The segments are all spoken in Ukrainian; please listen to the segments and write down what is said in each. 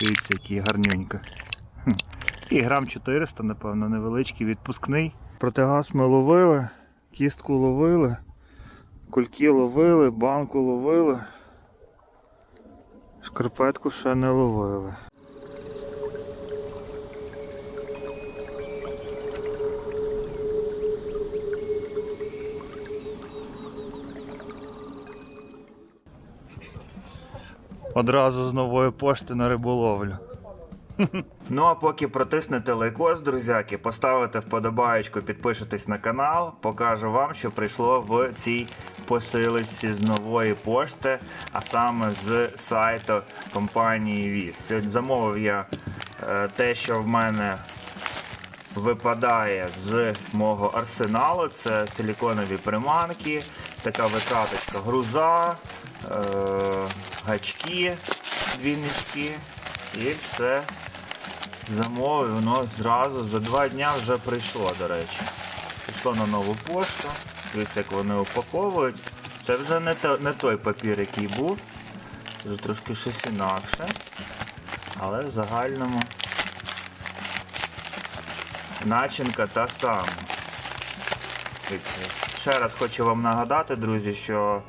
Дивіться, який гарнюнька. І грам 400, напевно, невеличкий, відпускний. Протигаз ми ловили, кістку ловили, кульки ловили, банку ловили. Шкарпетку ще не ловили. Одразу з нової пошти на риболовлю. Ну а поки протиснете лайкос, друзяки, поставите вподобаєчку, підпишитесь на канал, покажу вам, що прийшло в цій посилочці з нової пошти, а саме з сайту компанії Віз. Сьогодні замовив я е, те, що в мене випадає з мого арсеналу. Це силіконові приманки, така викаточка груза, гачки, дві низькі і все замовив. Воно зразу за два дня вже прийшло, до речі. Пішло на нову пошту. Дивіться, як вони упаковують. Це вже не, те- не той папір, який був. Вже трошки щось інакше. Але в загальному начинка та сама. Ще раз хочу вам нагадати, друзі, що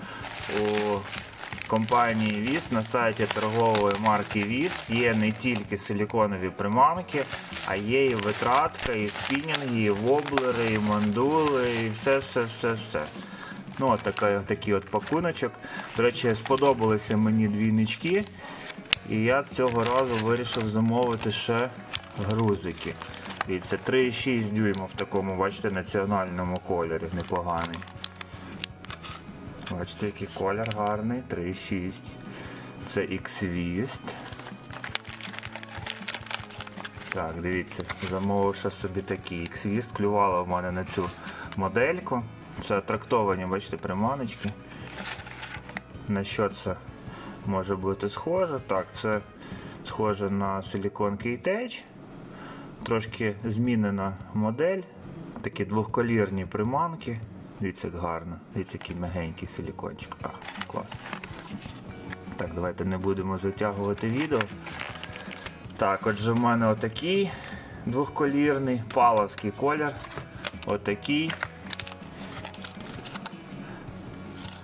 у компанії Віз на сайті торгової марки Віз є не тільки силіконові приманки, а є і витратка, і спінінги, і воблери, і мандули, і все, все, все, все. Ну, от така, такий от пакуночок. До речі, сподобалися мені двійнички. І я цього разу вирішив замовити ще грузики. Це 3,6 дюйма в такому, бачите, національному кольорі непоганий. Бачите, який колір гарний, 3,6. Це X-Vist. Так, дивіться, замовив ще собі такий X-Vist. Клювала в мене на цю модельку. Це трактовані, бачите, приманочки. На що це може бути схоже? Так, це схоже на Silicon K-Tech. Трошки змінена модель. Такі двохколірні приманки. Дивіться, як гарно. Дивіться, який мягенький силікончик. А, клас. Так, давайте не будемо затягувати відео. Так, отже, в мене отакий двохколірний, паловський колір. Отакий.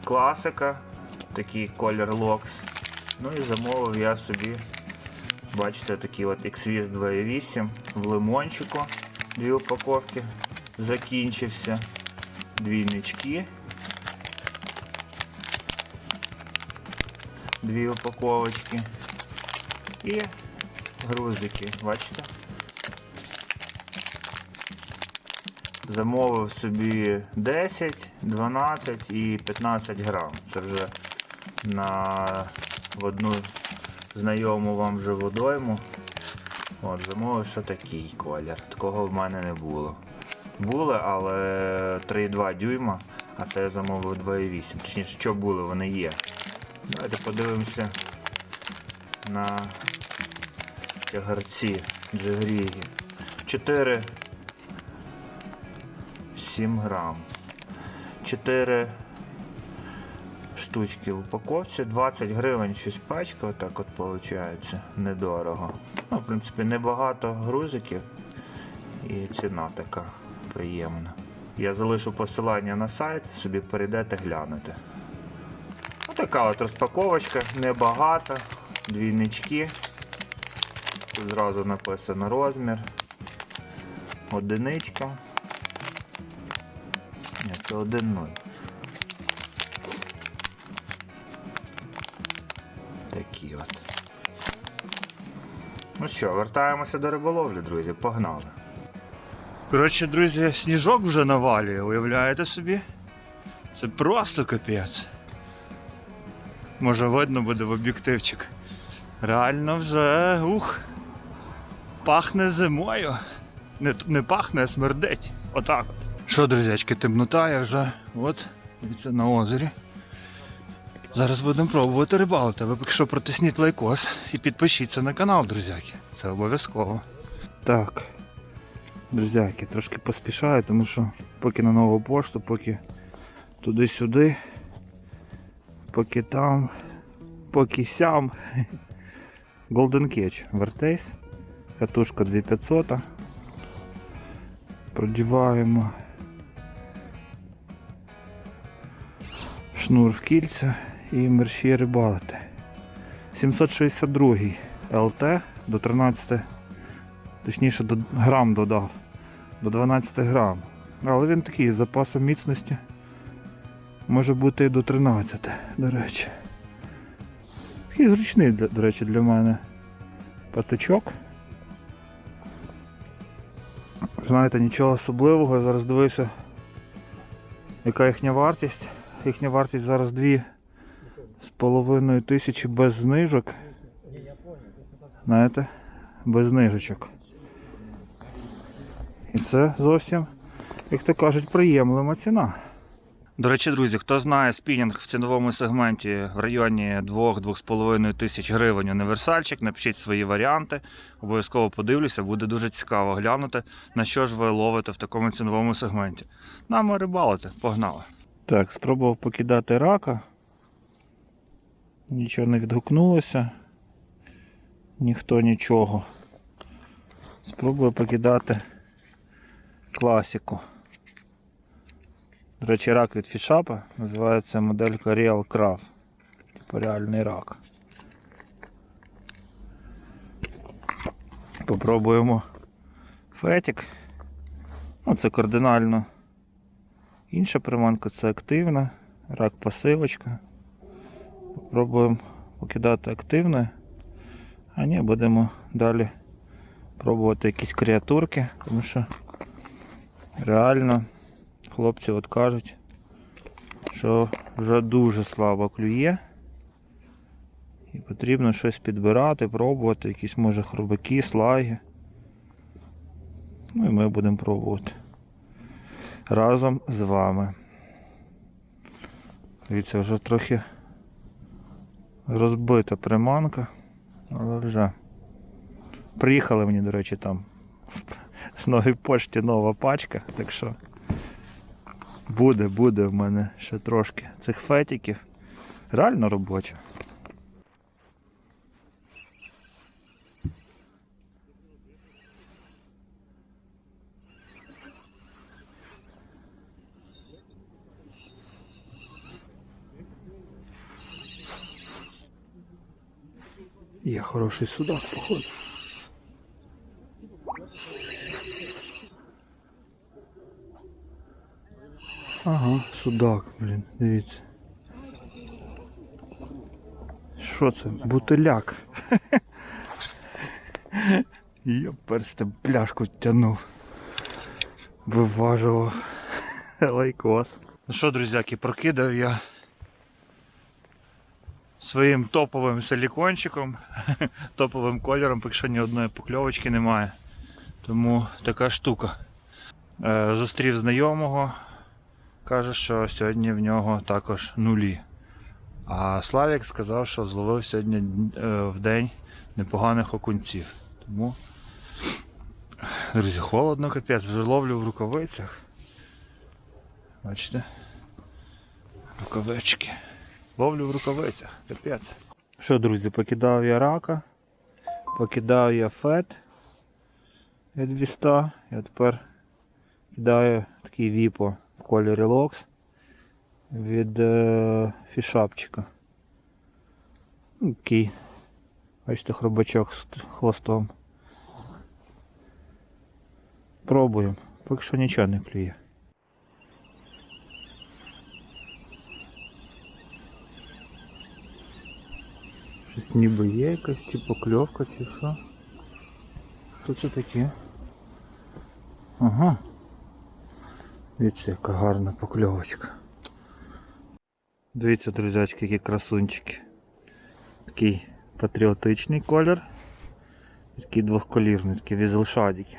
Класика. Такий колір локс. Ну і замовив я собі, бачите, такий от XVIS 2.8 в лимончику. Дві упаковки. Закінчився. Двійнички. Дві упаковочки. І грузики, бачите? Замовив собі 10, 12 і 15 грам. Це вже на в одну знайому вам вже водойму. От, замовив що такий колір. Такого в мене не було. Були, але 3,2 дюйма, а це я замовив 2,8. Точніше, що були, вони є. Давайте подивимося на тягарці джигріги. 4 7 грам. 4 штучки в упаковці, 20 гривень щось пачка, отак от виходить, недорого. Ну, в принципі, небагато грузиків і ціна така приємна. Я залишу посилання на сайт, собі перейдете глянете. Отака от розпаковочка, небагато, двійнички. Тут зразу написано розмір. Одиничка. Ні, це 1-0. Такі от. Ну що, вертаємося до риболовлі, друзі, погнали. Коротше, друзі, сніжок вже навалює, уявляєте собі? Це просто капець. Може видно буде в об'єктивчик. Реально вже ух. Пахне зимою. Не, не пахне, а смердить. Отак от. Що, друзячки, темнота я вже от, дивіться, на озері. Зараз будемо пробувати рибалити. Ви поки що протисніть лайкос і підпишіться на канал, друзяки. Це обов'язково. Так. Друзяки, трошки поспішаю, тому що поки на нову пошту, поки туди-сюди, поки там, поки сям. Golden Catch Vertex. Катушка 2500. Продіваємо шнур в кільця і мерщі рибалити. 762 ЛТ до 13, точніше до грам додав, до 12 грам. Але він такий з запасом міцності. Може бути і до 13, до речі. Такий зручний, до речі, для мене патичок. Знаєте, нічого особливого, я зараз дивився, яка їхня вартість. Їхня вартість зараз 2 з половиною тисячі без знижок. Знаєте, без знижечок. І це зовсім, як то кажуть, приємлива ціна. До речі, друзі, хто знає спінінг в ціновому сегменті в районі 2-2,5 тисяч гривень універсальчик, напишіть свої варіанти. Обов'язково подивлюся, буде дуже цікаво глянути, на що ж ви ловите в такому ціновому сегменті. Нам рибалити, погнали. Так, спробував покидати рака. Нічого не відгукнулося. Ніхто нічого. Спробую покидати класику. До речі, рак від фішапа називається моделька Real Craft. Типу реальний рак. Попробуємо фетик. Ну, це кардинально. Інша приманка це активна, рак пасивочка. Попробуємо покидати активне. А ні, будемо далі пробувати якісь креатурки, тому що реально хлопці от кажуть, що вже дуже слабо клює. І потрібно щось підбирати, пробувати, якісь може хробаки, слаги. Ну і ми будемо пробувати разом з вами. Дивіться, вже трохи розбита приманка, але вже приїхали мені, до речі, там новій пошті нова пачка, так що буде, буде в мене ще трошки цих фетиків. Реально робоча. Є хороший судак, походу. Ага, судак, блін, дивіться. Що це? Бутиляк. Я Йоперсте, пляшку тянув. Виважував. Лайкос. Ну що, друзяки, прокидав я своїм топовим силікончиком, топовим кольором, поки що ні одної покльовочки немає. Тому така штука. Е, Зустрів знайомого, каже, що сьогодні в нього також нулі. А Славік сказав, що зловив сьогодні е, в день непоганих окунців. Тому, друзі, холодно капець, вже ловлю в рукавицях. Бачите? Рукавички. Ловлю в рукавицях, капець. Що, друзі, покидав я рака, покидав я фет від 200, я тепер кидаю такий віпо в кольорі локс від е, фішапчика. Ну, Такий, бачите, хробачок з хвостом. Пробуємо, поки що нічого не клює. Щось ніби є якась чи покльовка, чи що. Що це таке? Ага. Дивіться, яка гарна покльовочка. Дивіться, друзячки, які красунчики. Такий патріотичний колір. і Такий двохколірний, такі візелшадики.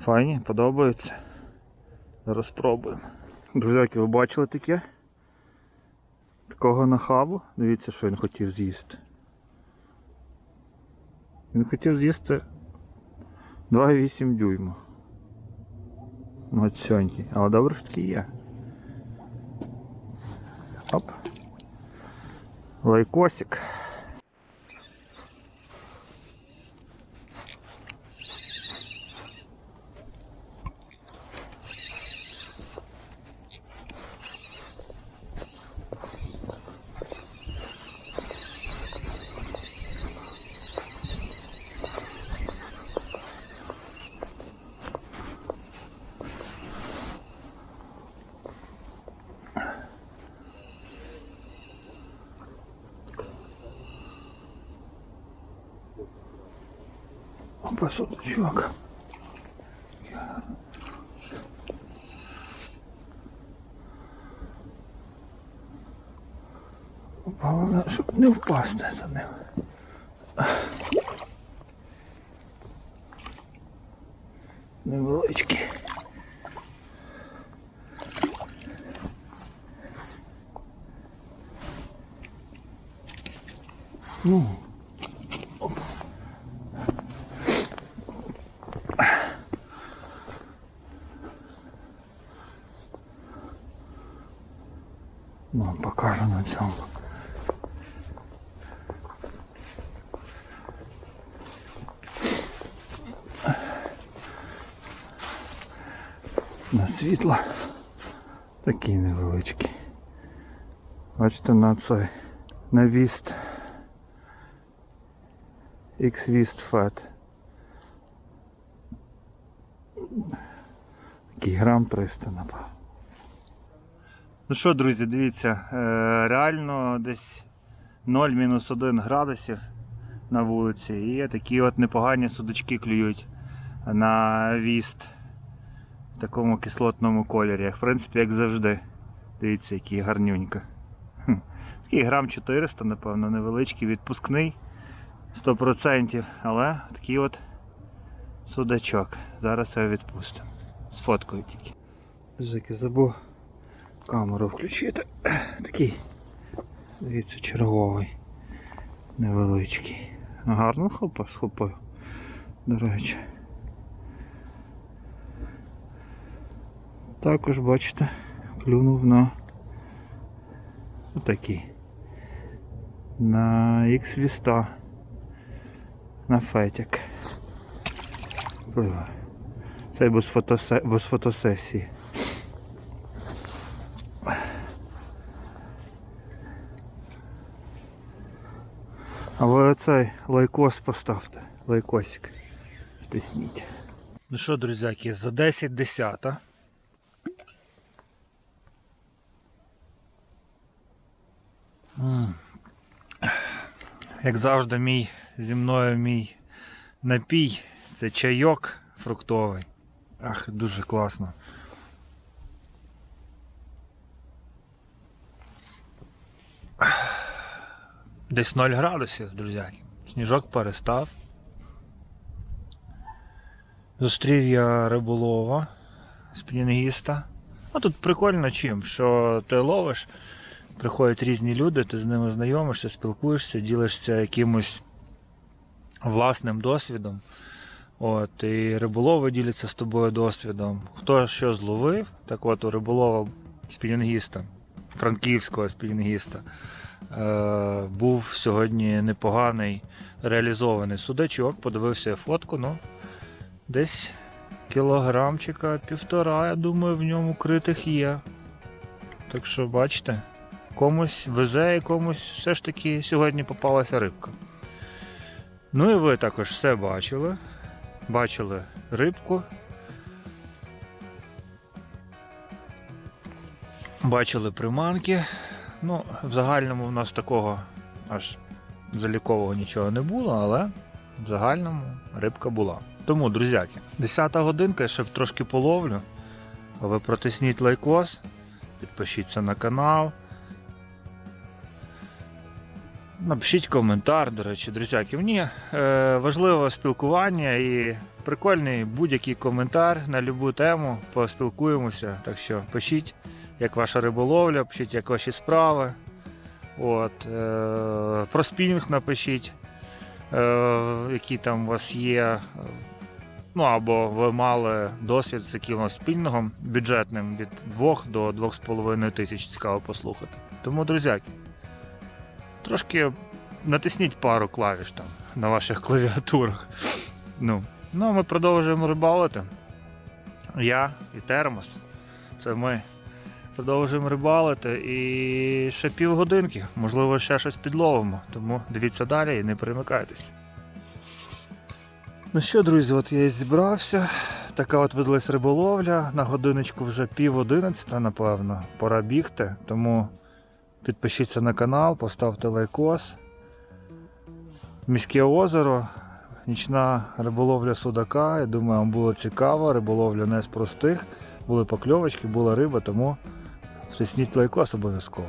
Файні, подобаються. Зараз спробуємо. Друзяки, ви бачили таке? Такого нахабу. Дивіться, що він хотів з'їсти. Він хотів з'їсти 2,8 дюйма. Мацьонький. Але добре що таки є. Оп. Лайкосик. Опа, судачок. Головне, щоб не впасти за ним. Невеличкі. Ну. Ну, покажу на цьому. На світло такий невеличкий. Бачите, на цей на віст X-Vist Fat. Такий грам 300 напав. Ну що, друзі, дивіться, е, реально десь 0-1 градусів на вулиці і такі от непогані судочки клюють на віст в такому кислотному кольорі. В принципі, як завжди. Дивіться, який гарнюнько. Хм. Такий грам 400, напевно, невеличкий, відпускний 100%, але такий от судачок. Зараз його відпустимо. Сфоткаю тільки. Зики забув камеру включити. Такий, дивіться, черговий. Невеличкий. Гарно хопа, схопив. До речі. Також, бачите, клюнув на отакий. На X ліста. На фетик. Пливе. Це без, фотосе... без фотосесії. А ви оцей лайкос поставте. Лайкосик. Тисніть. Ну що, друзяки, за 10 десята. Як завжди, мій зі мною мій напій. Це чайок фруктовий. Ах, дуже класно. Десь 0 градусів, друзяки. Сніжок перестав. Зустрів я риболова спінінгіста. Ну тут прикольно чим, що ти ловиш, приходять різні люди, ти з ними знайомишся, спілкуєшся, ділишся якимось власним досвідом. От, і риболови діляться з тобою досвідом. Хто що зловив, так от у риболова спінінгіста, франківського спінінгіста, е, був сьогодні непоганий реалізований судачок, подивився фотку, ну, десь кілограмчика півтора, я думаю, в ньому критих є. Так що, бачите, комусь везе і комусь все ж таки сьогодні попалася рибка. Ну і ви також все бачили. Бачили рибку. Бачили приманки. Ну, в загальному в нас такого аж залікового нічого не було, але в загальному рибка була. Тому, друзяки, 10 годинка, я ще трошки половлю. А ви протисніть лайкос, підпишіться на канал. Напишіть коментар, до речі, друзяки. Мені е, важливо спілкування і прикольний будь-який коментар на будь-яку тему. Поспілкуємося. Так що пишіть, як ваша риболовля, пишіть, як ваші справи. От, е, про спінінг напишіть, е, які там у вас є. Ну або ви мали досвід з якимось спільногом бюджетним від 2 до 2,5 тисяч цікаво послухати. Тому, друзяки. Трошки натисніть пару клавіш там на ваших клавіатурах. Ну, ну ми продовжуємо рибалити. Я і термос. Це ми продовжуємо рибалити і ще півгодинки, можливо, ще щось підловимо. Тому дивіться далі і не перемикайтесь. Ну що, друзі, от я і зібрався. Така от видалась риболовля. На годиночку вже пів одинадцята, напевно, пора бігти. Тому. Підпишіться на канал, поставте лайкос. міське озеро, нічна риболовля судака. Я думаю, вам було цікаво. Риболовля не з простих. Були покльовочки, була риба, тому втисніть лайкос обов'язково.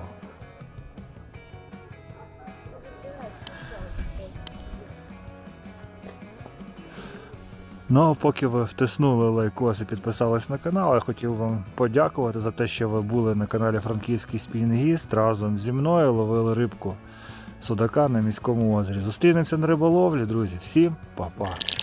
Ну, а поки ви втиснули лайкос і підписались на канал, я хотів вам подякувати за те, що ви були на каналі Франківський Спінгіст разом зі мною ловили рибку судака на міському озері. Зустрінемося на риболовлі, друзі. Всім па-па!